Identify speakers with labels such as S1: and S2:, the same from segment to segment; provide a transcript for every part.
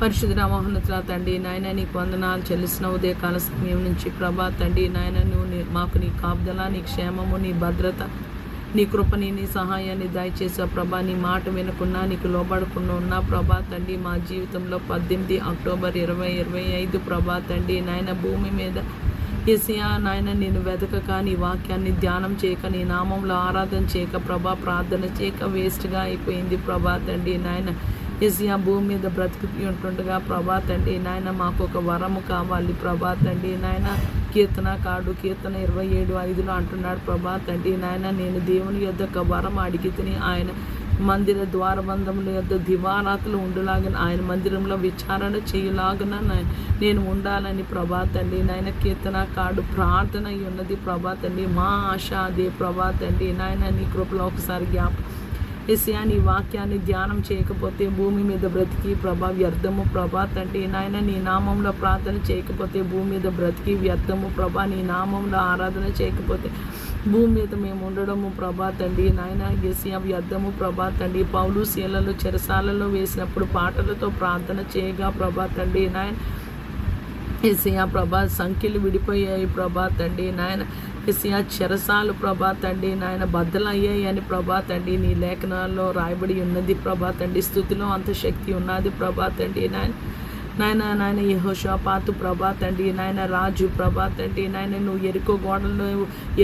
S1: పరిశుద్ధ మహోన్నతుల తండ్రి నాయన నీకు వందనాలు చెల్లిసిన ఉదయకాల సమయం నుంచి ప్రభా తండ్రి నాయన నువ్వు మాకు నీ కాపుదల నీ క్షేమము నీ భద్రత నీ కృపని నీ సహాయాన్ని దయచేసా ప్రభా. నీ మాట వినకున్నా నీకు లోబడకుండా ఉన్నా ప్రభా తండ్రి. మా జీవితంలో పద్దెనిమిది అక్టోబర్ ఇరవై ఇరవై ఐదు ప్రభా తండ్రి నాయన భూమి మీద ఎసియా నాయన నేను వెతకక నీ వాక్యాన్ని ధ్యానం చేయక నీ నామంలో ఆరాధన చేయక ప్రభా ప్రార్థన చేయక వేస్ట్గా అయిపోయింది ప్రభా తండ్రి నాయన. ఎసియా భూమి మీద బ్రతికి ఉంటుండగా ప్రభా తండ్రి నాయన మాకు ఒక వరము కావాలి. ప్రభా తండ్రి నాయన కీర్తన కాడు కీర్తన ఇరవై ఏడు ఐదులో అంటున్నాడు ప్రభా తండ్రి నాయన నేను దేవుని యొక్క ఒక వరం అడిగి తిని ఆయన మందిర ద్వారబంధముల యొక్క దివారాతులు ఉండులాగన ఆయన మందిరంలో విచారణ చేయలాగన నేను ఉండాలని ప్రభా తండ్రి నాయన కీర్తన కాడు ప్రార్థన అయి ఉన్నది. ప్రభా తండ్రి మా ఆశ అదే ప్రభా తండ్రి నాయన నీ కృపలో ఒకసారి జ్ఞాపకం ఏసయా నీ వాక్యాన్ని ధ్యానం చేయకపోతే భూమి మీద బ్రతికి ప్రభా వ్యర్థము ప్రభా తండ్రి. నాయన నీ నామంలో ప్రార్థన చేయకపోతే భూమి మీద బ్రతికి వ్యర్థము ప్రభా. నీ నామంలో ఆరాధన చేయకపోతే భూమి మీద మేము ఉండడము ప్రభా తండ్రి. నాయన ఎసియా వ్యర్థము ప్రభా తండ్రి. పౌలు శీలలో చెరసాలలో వేసినప్పుడు పాటలతో ప్రార్థన చేయగా ప్రభా తండ్రి. నాయన ఎసియా ప్రభా సంఖ్యలు విడిపోయాయి ప్రభా తండ్రి. నాయన ఎసియా చెరసాలు ప్రభా తండ్రి నాయన బద్దలయ్యాయి అని ప్రభా తండ్రి నీ లేఖనాల్లో రాయబడి ఉన్నది ప్రభా తండ్రి స్థుతిలో అంత శక్తి ఉన్నది ప్రభా తండ్రి నాయన నాయన నాయన యహోషాపాతు ప్రభా తండ్రి నాయన రాజు ప్రభా తండ్రి నాయన నువ్వు ఎరుకో గోడలను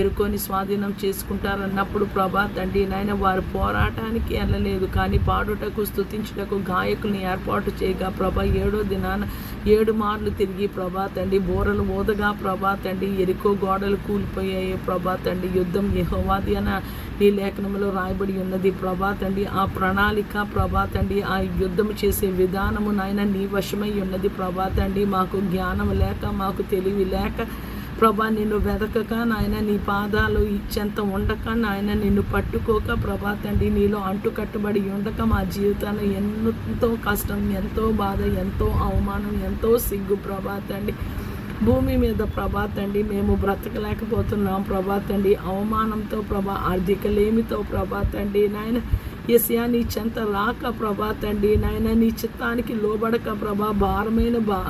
S1: ఎరుకోని స్వాధీనం చేసుకుంటారన్నప్పుడు ప్రభా తండ్రి నాయన వారు పోరాటానికి వెళ్ళలేదు కానీ పాడుటకు స్థుతించుటకు గాయకుల్ని ఏర్పాటు చేయగా ప్రభా ఏడో దినాన ఏడు మార్లు తిరిగి ప్రభా తండ్రి బోరలు ఓదగా ప్రభా తండ్రి ఎరుకో గోడలు కూలిపోయాయి ప్రభా తండ్రి యుద్ధం యహోవాది అన ఈ లేఖనంలో రాయబడి ఉన్నది ప్రభా తండ్రి. ఆ ప్రణాళిక ప్రభా తండ్రి ఆ యుద్ధం చేసే విధానము నాయన నీ వశమై ఉన్నది ప్రభా తండ్రి. మాకు జ్ఞానం లేక మాకు తెలివి లేక ప్రభా నిన్ను వెదకక నాయన నీ పాదాలు ఇచ్చేంత ఉండక నాయన నిన్ను పట్టుకోక ప్రభా తండ్రి నీలో అంటు కట్టుబడి ఉండక మా జీవితాన్ని ఎంతో కష్టం ఎంతో బాధ ఎంతో అవమానం ఎంతో సిగ్గు ప్రభా తండ్రి. భూమి మీద ప్రభా తండ్రి మేము బ్రతకలేకపోతున్నాం ప్రభా తండ్రి. అవమానంతో ప్రభా ఆర్థిక లేమితో ప్రభా తండ్రి నాయన ఎసియా నీ చెంత రాక ప్రభా తండ్రి నాయన నీ చిత్తానికి లోబడక ప్రభా భారమైన బా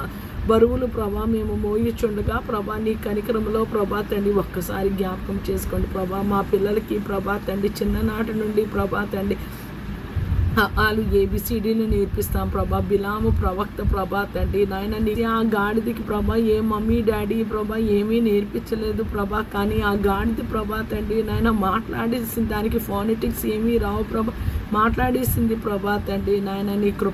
S1: బరువులు ప్రభా మేము మోయిచుండగా ప్రభా నీ కనికరంలో ప్రభా తండ్రి ఒక్కసారి జ్ఞాపకం చేసుకోండి ప్రభా. మా పిల్లలకి ప్రభా తండ్రి చిన్ననాటి నుండి ప్రభా తండ్రి వాళ్ళు ఏబిసిడీలు నేర్పిస్తాం ప్రభా. బిలాము ప్రవక్త ప్రభా తండ్రి నాయన నీ ఆ గాడిదకి ప్రభా ఏ మమ్మీ డాడీ ప్రభా ఏమీ నేర్పించలేదు ప్రభా. కానీ ఆ గాడిద ప్రభా తండ్రి నాయన మాట్లాడేసింది దానికి ఫోనెటిక్స్ ఏమీ రావు ప్రభా. మాట్లాడేసింది ప్రభా తండ్రి నాయన నీ కృప